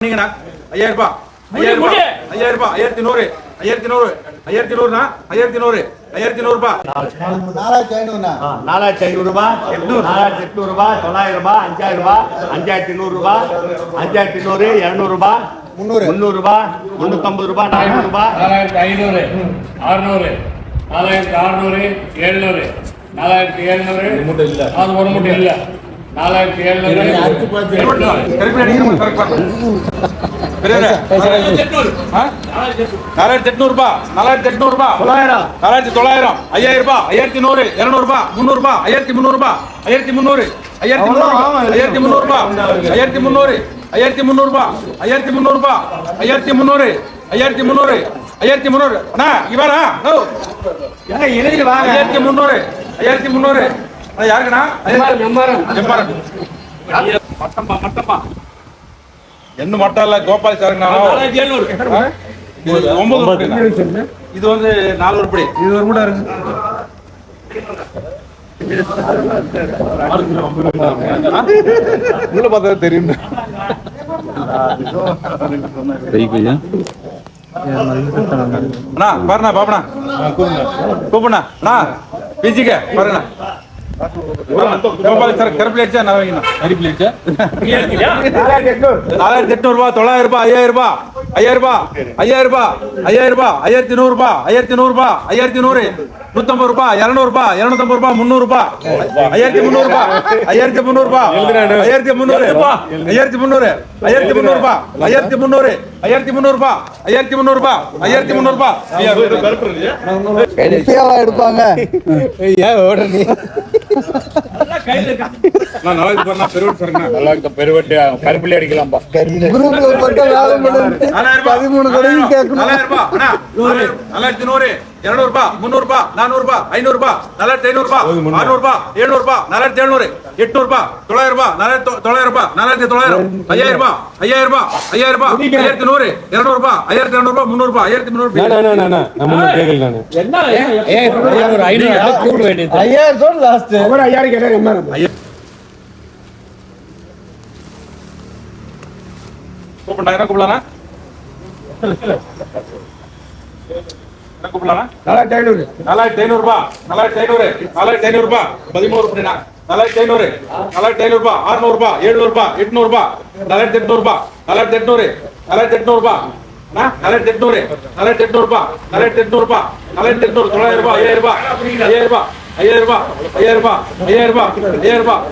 நீங்கண்ணா ஐயாயிரம் ரூபாய் ஐயாயிரம் ரூபாய் ஐயாயிரம் ரூபாய் ஐயாயிரத்தி நூறு. ஐயாயிரத்தி நூறு. ஐயாயிரத்தி நூறுண்ணா ஐயாயிரத்தி நூறு. ஐயாயிரத்தி நூறு ரூபாய் நாலாயிரத்தி ஐநூறுண்ணா நாலாயிரத்தி ஐநூறு ரூபாய் நாலாயிரத்தி எட்நூறு ரூபாய் தொள்ளாயிரம் ரூபாய் அஞ்சாயிரம் ரூபாய் அஞ்சாயிரத்தி நூறு ரூபாய் அஞ்சாயிரத்தி நூறு இருநூறு ரூபாய் முந்நூறு. முந்நூறு ரூபாய் முந்நூத்தம்பது ரூபாய் நானூறு ரூபாய் நாலாயிரத்தி ஐநூறு. அறுநூறு. நாலாயிரத்தி அறுநூறு. எழுநூறு. நாலாயிரத்தி எழுநூறு. அது ஒரு மூட்டை இல்ல. நாலாயிரத்தி நாலாயிரத்தி எட்நூறு ரூபாய் நாலாயிரத்தி எட்நூறு ரூபாய் தொள்ளாயிரம் நாலாயிரத்தி தொள்ளாயிரம் ஐயாயிரம் ரூபாய் ஐயாயிரத்தி நூறு இருநூறு ரூபாய் முந்நூறு ரூபாய் ஐயாயிரத்தி முந்நூறு ரூபாய் ஐயாயிரத்தி முந்நூறு ஐயாயிரத்தி முந்நூறு ஐயாயிரத்தி முந்நூறு ரூபாய் ஐயாயிரத்தி முந்நூறு ஐயாயிரத்தி முந்நூறு ரூபாய் ஐயாயிரத்தி முந்நூறு ரூபாய் ஐயாயிரத்தி முந்நூறு ஐயாயிரத்தி முந்நூறு ஐயாயிரத்தி முந்நூறு அண்ணா இவரா ஐயாயிரத்தி முந்நூறு ஐயாயிரத்தி முந்நூறு யாருக்குண்ணா? மட்டப்பா என்ன மட்டம் இல்ல? கோபால் சாருங்கண்ணா ஒன்பது. இது வந்து நாலு உருப்படி இது ஒரு கூட இருக்கு. உள்ள பார்த்தா தெரியும் அண்ணா பாருண்ணா பாப்பண்ணா. கூப்பிண்ணா அண்ணா பிஜிக்க பாருண்ணா. தொள்ளாயிரம் எட்நூறு. ரூபாய் தொள்ளாயிரம் ரூபாய் ஐயாயிரம் ரூபாய் ஐயாயிரம் ரூபாய் ஐயாயிரம் ரூபாய் ஐயாயிரம் ரூபாய் ஐயாயிரத்தி நூறு ரூபாய் ஐயாயிரத்தி நூறு ரூபாய் ஐயாயிரத்தி நூறு நூத்தம்பது ரூபாய் இருநூறு ரூபாய் இருநூத்தம்பது ரூபாய் முந்நூறு ரூபாய் ஐயாயிரத்தி முந்நூறு ரூபாய் ஐயாயிரத்தி முந்நூறு ரூபாய் ஐயாயிரத்தி முந்நூறு ஐயாயிரத்தி முந்நூறு ஐயாயிரத்தி முந்நூறு ரூபாய் ஐயாயிரத்தி முந்நூறு ஐயாயிரத்தி முந்நூறு ரூபாய் ஐயாயிரத்தி முந்நூறு ரூபாய் ஐயாயிரத்தி முந்நூறு ரூபாய் எடுப்பாங்க நான் நல்லாக்கு பண்ணா பெருவட் சொன்னா நல்லாக்கு பெருவட் கருப்பிலே அடிக்கலாம் பா. குரூப்ல போட்டு கேட்கணும். 4000 ரூபாய். நூறு. இருநூறுபா முந்நூறுபா நானூறுபா ஐநூறுபா நாலாயிரத்தி ஐநூறுபா அறுநூறுபா எழுநூறுபா நாலாயிரத்தி எழுநூறு எட்நூறுபா தொள்ளாயிரம் ரூபாய் நாலாயிரத்தி தொள்ளாயிரம் ரூபாய் நாலாயிரத்தி தொள்ளாயிரம் ஐயாயிரம் ரூபாய் ஐயாயிரம் ரூபாய் ஐயாயிரம் ரூபாய் ஐயாயிரத்தி நூறு இருநூறுபா ஆயிரத்தி இரநூறுபா முந்நூறுபா ஆயிரத்தி முந்நூறு கூப்பிட்டாங்க கூப்பிடலாம் ಐನೂರು ಬಾ. ಐನೂರೇ ಐನೂರು ಬಾ. ಹದಿಮೂರು ರೂಪಾಯಿನ ಐನೂರೇ ಐನೂರು ಬಾ. ಆರ್ನೂರು ಬಾ. ಏಳ್ನೂರು ಬಾ. ಎಂಟ್ನೂರು ಬಾ. ನಾಲ್ಕು ಎಂಟ್ನೂರು ಬಾ. ನಾಲ್ಕು ಎಂಟ್ನೂರೇ ನಾಲ್ಕು ಎಂಟ್ನೂರು ಬಾ ನಾಲ್ಕು ಎಂಟ್ನೂರೇ ನಾಲ್ಕು ಎಂಟ್ನೂರು ಬಾ. ನಾಲ್ಕು ಎಂಟ್ನೂರು ಬಾ. ನಾಲ್ಕು ಎಂಟ್ನೂರು ತೊಳೆ ಇರ್ಬಾ ಏರ್ಬಾ ಏರ್ಬಾ ஐயாயிரம் ரூபாய் ஐயாயிரம் ரூபாய் ஐயாயிரம் ரூபாய் ஐயாயிரம் ரூபாய்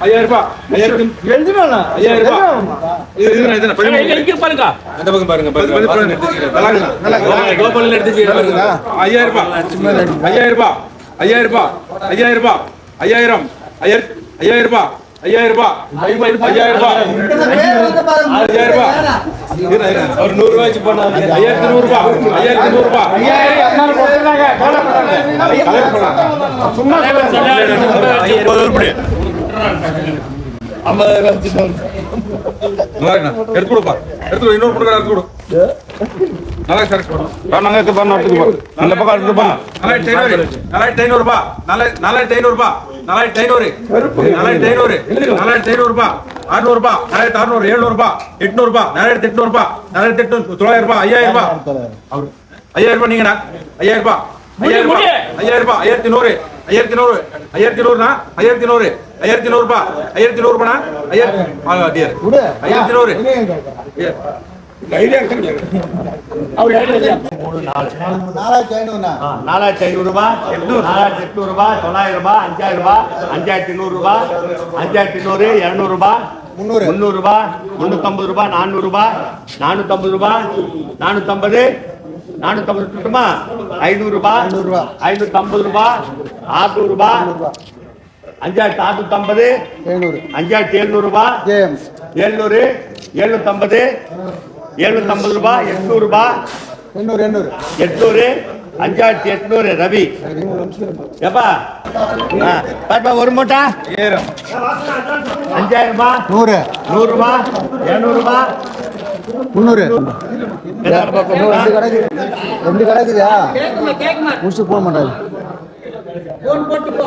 ஐயாயிரம் ரூபாய் ஐயாயிரம் ஐயாயிரம் ஐயாயிரம் ரூபாய் இங்க பாருங்க அந்த எடுத்து பாருங்க ஐயாயிரம் ரூபாய் ஐயாயிரம் ரூபாய் ஐயாயிரம் ரூபாய் ஐயாயிரம் ரூபாய் ஐயாயிரம் ஐயாயிரம் ரூபாய் ஐயாயிரம் ரூபாய் ஐயாயிரம் ரூபாய் ஐயாயிரம் ரூபாய் ஒரு நூறு ரூபாய்க்கு போனாங்க ஐயாயிரத்தி நூறு ரூபாய் ஐயாயிரத்தி நூறு ரூபாய் கலெக்ட் எடுத்து கொடுப்பா எடுத்து இன்னொரு கொடுக்குறா எடுத்து கொடு நாலாயிரத்தி ஐநூறுபா நாலாயிரத்தி நாலாயிரத்தி ஐநூறு நாலாயிரத்தி ஐநூறு நாலாயிரத்தி ஐநூறுபா அறுநூறுபா நாலாயிரத்தி அறுநூறு எழுநூறுபா எட்நூறுபா நாலாயிரத்தி எட்நூறுபா தொள்ளாயிரம் ரூபாய் ஐயாயிரம் ரூபாய் ஐயாயிரம் ரூபாய் நீங்கண்ணா ஐயாயிரம் ரூபாய் ஐயாயிரம் ரூபாய் ஐயாயிரம் ஐயாயிரத்தி நூறு ஐயாயிரத்தி நூறு ஐயாயிரத்தி நூறுனா ஐயாயிரத்தி ஐயாயிரத்தி நூறுபா ஐயாயிரத்தி நூறு நாலாயிரத்தி ஐநூறுபா நாலாயிரத்தி எட்நூறுபா தொள்ளாயிரம் ரூபாய் அஞ்சாயிரம் ரூபாய் நூறுரூபா அஞ்சாயிரத்தி நூறு இரநூறுபா முந்நூறு. முந்நூறுபா முந்நூற்றம்பது ரூபாய் நானூறுரூபா நானூற்றம்பது ரூபாய் நானூற்றம்பது நானூற்றம்பது இருக்கட்டுமா ஐநூறுரூபா ஐநூறுரூபா ஐநூற்றம்பது ரூபாய் ஆறுநூறுபா அஞ்சாயிரத்தி அறுநூற்றம்பது எழுநூறு. அஞ்சாயிரத்தி எழுநூறுபா எழுநூறு எழுநூற்றம்பது எழுநூத்தம்பது ரூபாய் எட்நூறு ரூபாய் எண்ணூறு எண்ணூறு. எட்நூறு அஞ்சாயிரத்தி எட்நூறு ரவி. எப்பா? பாப்பா ஒரு மூட்டை. அஞ்சாயிரம் ரூபாய் நூறு. நூறு ரூபாய் இருநூறு ரூபாய் முந்நூறு. ரெண்டு கடைக்கு ரெண்டு கடைக்குதா? முடிச்சு போக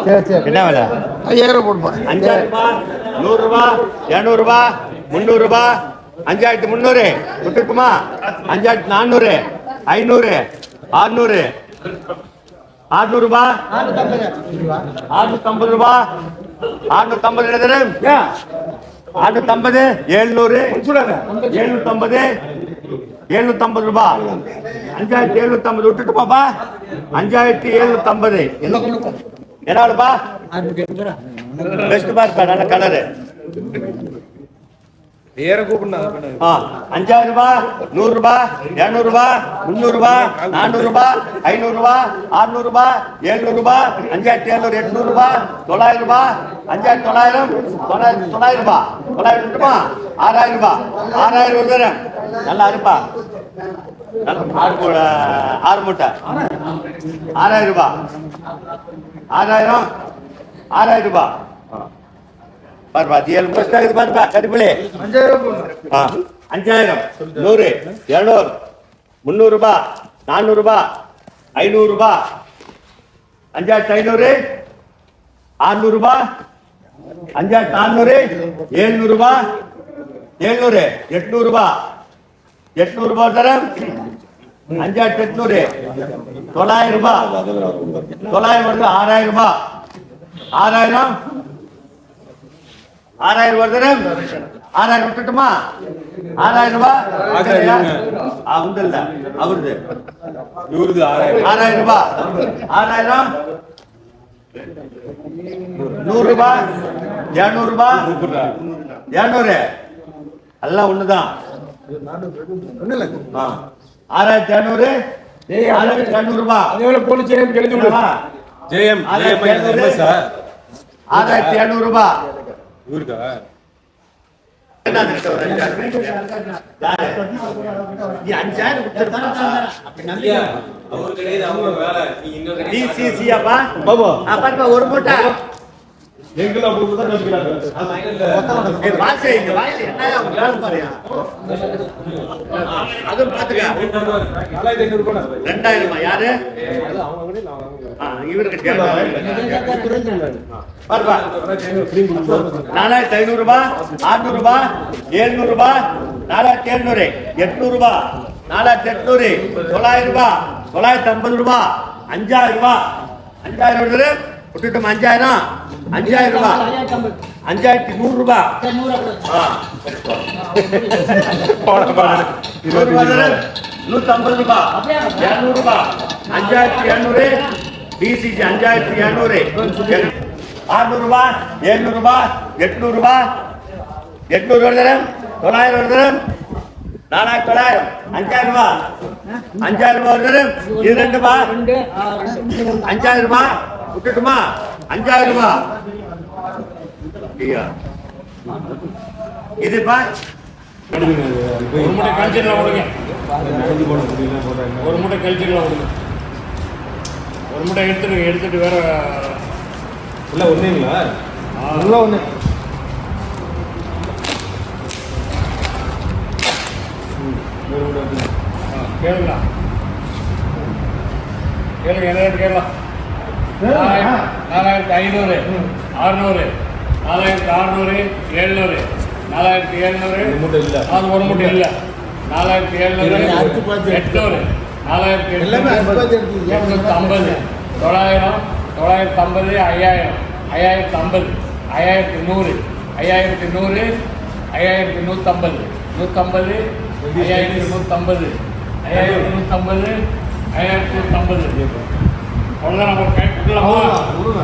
சரி சரி. என்ன வேலை? ஐயாயிரம் போடுப்பா. அஞ்சாயிரம் ரூபாய் நூறு ரூபாய் இருநூறு ரூபாய் முந்நூறு ரூபாய் அஞ்சாயிரத்தி முந்நூறு விட்டுட்டுமா அஞ்சாயிரத்தி நானூறு. ஐநூறு. ஆறுநூறு. ஆறுநூறு ரூபா ஆறுநூத்தம்பது. ரூபா ஆறுநூத்தம்பது. எழுதுரு ஆறுநூத்தம்பது. எழுநூறு எழுநூத்தம்பது எழுநூத்தம்பது ரூபா. அஞ்சாயிரத்தி எழுநூத்தம்பது. விட்டுட்டுமாப்பா. அஞ்சாயிரத்தி எழுநூத்தம்பது. என்னப்பா பெஸ்ட் பார்ப்பா. நல்ல கலரு ஆ, அஞ்சாயிரம் ரூபாய் நூறு ரூபாய் இருநூறு ரூபாய் முந்நூறு ரூபாய் நானூறு ரூபாய் ஐநூறு ரூபாய் அறுநூறு ரூபாய் எழுநூறு ரூபாய் அஞ்சாயிரத்தி எழுநூறு எட்நூறு ரூபாய் தொள்ளாயிரம் ரூபாய் அஞ்சாயிரத்தி தொள்ளாயிரம் தொள்ளாயிரத்தி தொள்ளாயிரம் ரூபாய் தொள்ளாயிரம் இருக்குமா ஆறாயிரம் ரூபாய் ஆறாயிரம் ஒரு தரம் நல்லா இருப்பா ஆறு மூ- ஆறு மூட்டை. ஆறாயிரம் ரூபாய் ஆறாயிரம் ஆறாயிரம் ரூபாய் பாருப்பா அது ஏழு பஸ் ஆகுது பாருப்பா கருப்பிலே. ஆ, அஞ்சாயிரம். நூறு இரநூறு முந்நூறுரூபா நானூறுரூபா ஐநூறுரூபா அஞ்சாயிரத்து ஐநூறு ஆறுநூறுபா. அஞ்சாயிரத்தி ஐநூறு ஆறுநூறு அஞ்சாயிரத்தி அறுநூறு எழுநூறு எழுநூறு தரம். அஞ்சாயிரத்தி எட்நூறு தொள்ளாயிரம் ரூபாய் தொள்ளாயிரம் ஆறாயிரம் ரூபாய் ஆறாயிரம் ஆறாயிரம் வருது ஆறாயிரம் விட்டுட்டுமா ஆறாயிரம் ரூபாய்? உண்டு இல்ல. அவருது. இவருது ஆறாயிரம். ஆறாயிரம் ரூபாய் ஆறாயிரம்? நூறு ரூபாய் இருநூறு ரூபாய் இருநூறு. எல்லாம் ஒண்ணுதான். ஆ. ஆறாயிரத்தி இரநூறு? ஆறாயிரத்தி இரநூறு ரூபாய் ஆறாயிரத்தி இரநூறு? ரூபாய் இவருக்கா ஒரு மூட்டை. எங்களை அப்படி தான் நம்பிக்கிறாங்க வாசு, இங்க வாயில வேலை பாருயா? அதுவும் பாத்துக்க. ரெண்டாயிரமா, யாரு? நாலாயிரத்தி ஐநூறு ரூபாய், ஆறுநூறு ரூபாய், எழுநூறு ரூபாய், நாலாயிரத்தி எழுநூறு, எட்நூறு ரூபாய், நாலாயிரத்தி எட்நூறு, தொள்ளாயிரம் ரூபாய், தொள்ளாயிரத்தி ஐம்பது ரூபாய், அஞ்சாயிரம் ரூபாய், அஞ்சாயிரம் விட்டுட்டோம் அஞ்சாயிரம். அஞ்சாயிரம் ரூபாய் அஞ்சாயிரத்தி நூறு ரூபாய்? நூத்தி ஐம்பது ரூபாய் இருநூறு ரூபாய் அஞ்சாயிரத்தி இருநூறு டிசிசி அஞ்சாயிரத்தி இரநூறு அறுநூறு ரூபாய் எழுநூறு ரூபாய் எட்நூறு ரூபாய் எட்நூறு ஒரு தரம் தொள்ளாயிரம் ஒரு தரம். நாலாயிரத்தி தொள்ளாயிரம். அஞ்சாயிரம் ரூபாய் அஞ்சாயிரம் ரூபாய் ஒரு தரம். இது ரெண்டு ரூபாய் அஞ்சாயிரம் ரூபாய் விட்டுட்டுமா? அஞ்சாயிரம் ரூபாய் ஐயா. இதுப்பா ஒரு மூட்டை கழிச்சிடலாம் கொடுங்க. ஒரு மூட்டை கழிச்சிடலாம் கொடுங்க. ஒரு மூட்டை எடுத்துட்டு எடுத்துட்டு வேற உள்ள ஒண்ணேங்களா உள்ள ஒன்று கேளுங்களா கேளுங்க என்ன ரேட் கேட்கலாம் நாலாயிரத்தி ஐநூறு அறுநூறு நாலாயிரத்தி அறுநூறு எழுநூறு நாலாயிரத்தி எழுநூறு. இல்ல. அது ஒரு மூட்டை இல்லை. நாலாயிரத்தி எழுநூறு எட்நூறு. நாலாயிரத்தி. எட்நூத்தி ஐம்பது தொள்ளாயிரம் தொள்ளாயிரத்தி ஐம்பது ஐயாயிரம் ஐயாயிரத்தி ஐம்பது ஐயாயிரத்தி நூறு ஐயாயிரத்தி நூறு ஐயாயிரத்தி நூற்றம்பது நூற்றம்பது ஐயாயிரத்தி நூற்றம்பது ஐயாயிரத்தி நூற்றம்பது ஐயாயிரத்தி நூற்றம்பது அவ்வளோதான் நம்ம கை கொடுக்கலாமா கொடுங்க